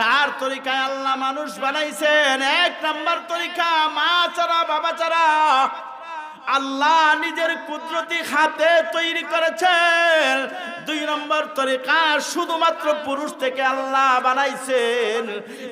চার তরিকায় আল্লাহ মানুষ বানাইছেন। এক নাম্বার তরিকা, মা চারা বাবা চারা আল্লাহ নিজের কুদরতি হাতে তৈরি করেছেন। দুই নম্বর তরিকা, শুধুমাত্র পুরুষ থেকে আল্লাহ বানাইছেন।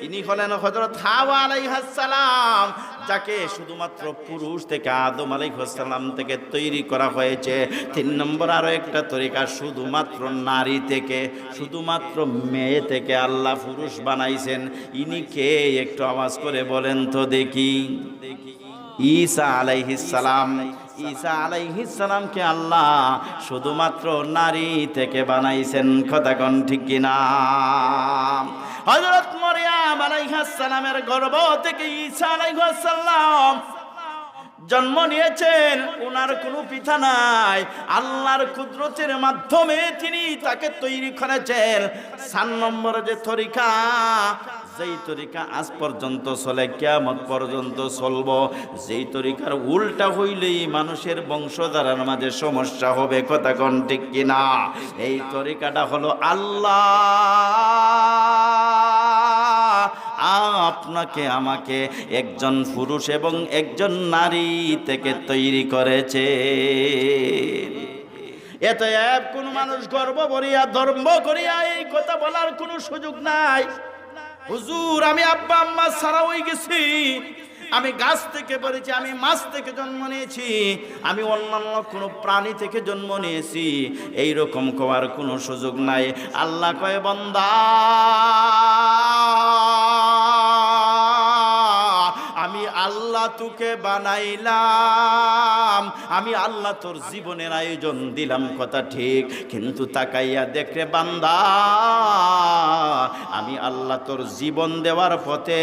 ইনি হলেন হজরত হাওয়া আলাইহাসালাম যাকে শুধুমাত্র পুরুষ থেকে আদম আলাইহাসালাম থেকে তৈরি করা হয়েছে। তিন নম্বর আরও একটা তরিকা, শুধুমাত্র নারী থেকে, শুধুমাত্র মেয়ে থেকে আল্লাহ পুরুষ বানাইছেন। ইনি কে? একটু আওয়াজ করে বলেন তো দেখি। দেখি ঈসা আলাইহিসালাম ঈসা আলাইহিসালামকে আল্লাহ শুধুমাত্র নারী থেকে বানাইছেন। কথাকন ঠিক কিনা? হযরত মরিয়াম আলাইহিসসালামের গর্ভ থেকে ঈসা জন্ম নিয়েছেন ওনার কোনো পিতা নাই। আল্লাহর কুদরতের মাধ্যমে তিনি তাকে তৈরি করেছেন। সাত নম্বর যে তরিকা, যেই তরিকা আজ পর্যন্ত চলে কেমন পর্যন্ত চলব। যেই তরিকার উল্টা হইলেই মানুষের বংশধারার মাঝে সমস্যা হবে, কথা কোন ঠিক কিনা? এই তরিকাটা হলো আল্লাহ। আপনাকে, আমাকে একজন পুরুষ এবং একজন নারী থেকে তৈরি করেছে। এত এক কোন মানুষ গর্ব করিয়া ধর্ম করিয়া এই কথা বলার কোনো সুযোগ নাই। হুজুর, আমি আব্বা আম্মা সারা হয়ে গেছি। আমি গাছ থেকে পড়েছি, আমি মাছ থেকে জন্ম নিয়েছি। আমি অন্যান্য কোনো প্রাণী থেকে জন্ম নিয়েছি। এই রকম কোয়ার কোনো সুযোগ নাই। আল্লাহ কয়, বন্দা আল্লাহ তোকে বানাইলাম। আমি আল্লাহ তোর জীবনের আয়োজন দিলাম, কথা ঠিক। কিন্তু তাকাইয়া দেখরে বান্দা, আমি আল্লাহ তোর জীবন দেওয়ার পথে,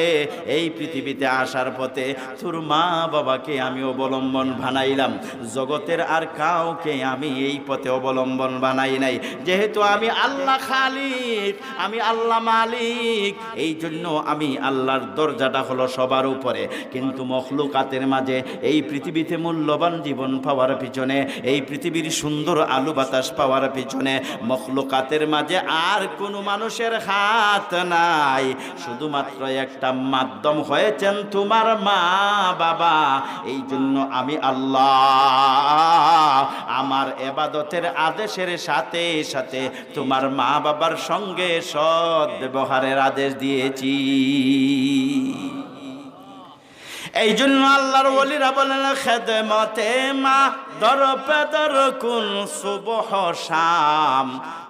এই পৃথিবীতে আসার পথে তোর মা বাবাকে আমি অবলম্বন বানাইলাম। জগতের আর কাউকে আমি এই পথে অবলম্বন বানাই নাই। যেহেতু আমি আল্লাহ খালিক, আমি আল্লাহ মালিক এই জন্য আমি আল্লাহর দরজাটা হলো সবার উপরে। কিন্তু মখলুকাতের মাঝে এই পৃথিবীতে মূল্যবান জীবন পাওয়ার পিছনে, এই পৃথিবীর সুন্দর আলু বাতাস পাওয়ার পিছনে মখলুকাতের মাঝে আর কোনো মানুষের হাত নাই। শুধুমাত্র একটা মাধ্যম হয়েছেন তোমার মা বাবা এই জন্য আমি আল্লাহ আমার এবাদতের আদেশের সাথে সাথে তোমার মা বাবার সঙ্গে সৎ ব্যবহারের আদেশ দিয়েছি। এই জন্য আল্লাহর ওলিরা বলেন, খেদমতে মা দর পেদর কুন সুবহ শাম।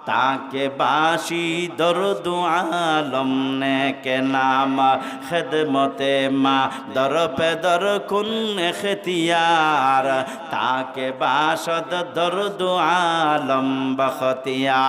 তাকে বাসি দরদু আলম নেকে নাম। খেদমতে মা দর পেদর কুন এখতিয়ার। তাকে বাসদ দরদু আলম বখতিয়া